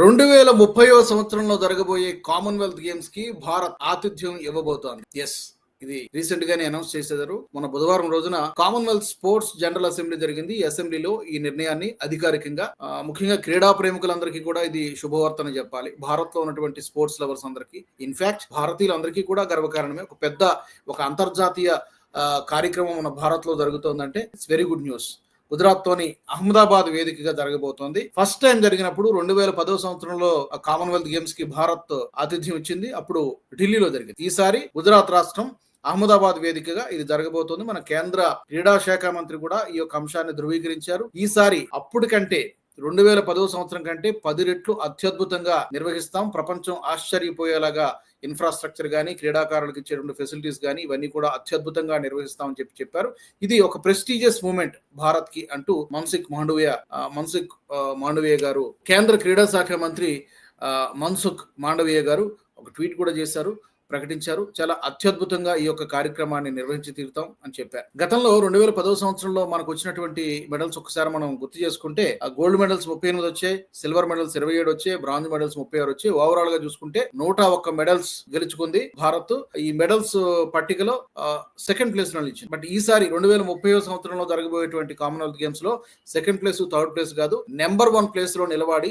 రెండు వేల ముప్పైవ సంవత్సరంలో జరగబోయే కామన్వెల్త్ గేమ్స్కి భారత్ ఆతిథ్యం ఇవ్వబోతోంది. ఎస్ ఇది రీసెంట్ గానే అనౌన్స్ చేసేదారు మన బుధవారం రోజున కామన్వెల్త్ స్పోర్ట్స్ జనరల్ అసెంబ్లీ జరిగింది. ఈ అసెంబ్లీలో ఈ నిర్ణయాన్ని అధికారికంగా ముఖ్యంగా క్రీడా ప్రేమికులందరికీ కూడా ఇది శుభవార్తని చెప్పాలి. భారత్లో ఉన్నటువంటి స్పోర్ట్స్ లవర్స్ అందరికీ ఇన్ఫాక్ట్ భారతీయులందరికీ కూడా గర్వకారణమే. ఒక పెద్ద ఒక అంతర్జాతీయ కార్యక్రమం మన భారత్లో జరుగుతోందంటే ఇట్స్ వెరీ గుడ్ న్యూస్ గుజరాత్లోని అహ్మదాబాద్ వేదికగా జరగబోతోంది. ఫస్ట్ టైం జరిగినప్పుడు రెండు వేల పదో సంవత్సరంలో ఆ కామన్వెల్త్ గేమ్స్కి భారత్ ఆతిథ్యం ఇచ్చింది. అప్పుడు ఢిల్లీలో జరిగింది. ఈసారి గుజరాత్ రాష్ట్రం అహ్మదాబాద్ వేదికగా ఇది జరగబోతోంది. మన కేంద్ర క్రీడా శాఖ మంత్రి కూడా ఈ యొక్క అంశాన్ని ధృవీకరించారు. ఈసారి అప్పటికంటే రెండు వేల పదో సంవత్సరం కంటే పది రెట్లు అత్యద్భుతంగా నిర్వహిస్తాం. ప్రపంచం ఆశ్చర్యపోయేలాగా ఇన్ఫ్రాస్ట్రక్చర్ కానీ క్రీడాకారులకు ఇచ్చేటువంటి ఫెసిలిటీస్ కానీ ఇవన్నీ కూడా అత్యద్భుతంగా నిర్వహిస్తామని చెప్పి చెప్పారు. ఇది ఒక ప్రెస్టీజియస్ మూమెంట్ భారత్కి అంటూ మన్సుఖ్ మాండవ్య ఆ, మన్సుఖ్ మాండవీయ గారు కేంద్ర క్రీడా శాఖ మంత్రి మన్సుఖ్ మాండవీయ గారు ఒక ట్వీట్ కూడా చేశారు. ప్రకటించారు. చాలా అత్యద్భుతంగా ఈ యొక్క కార్యక్రమాన్ని నిర్వహించి తీరుతాం అని చెప్పారు. గతంలో రెండు వేల పదో సంవత్సరంలో మనకు వచ్చినటువంటి మెడల్స్ ఒకసారి మనం గుర్తు చేసుకుంటే ఆ గోల్డ్ మెడల్స్ ముప్పై ఎనిమిది వచ్చాయి సిల్వర్ మెడల్స్ ఇరవై ఏడు వచ్చాయి బ్రాంజ్ మెడల్స్ ముప్పై ఆరు వచ్చాయి. ఓవరాల్గా చూసుకుంటే నూట ఒక్క మెడల్స్ గెలుచుకుంది భారత్. ఈ మెడల్స్ పట్టికలో సెకండ్ ప్లేస్లో నిలిచింది బట్ ఈసారి రెండు వేల ముప్పై సంవత్సరంలో జరగబోయేటువంటి కామన్వెల్త్ గేమ్స్లో సెకండ్ ప్లేస్ థర్డ్ ప్లేస్ కాదు నెంబర్ వన్ ప్లేస్లో నిలబడి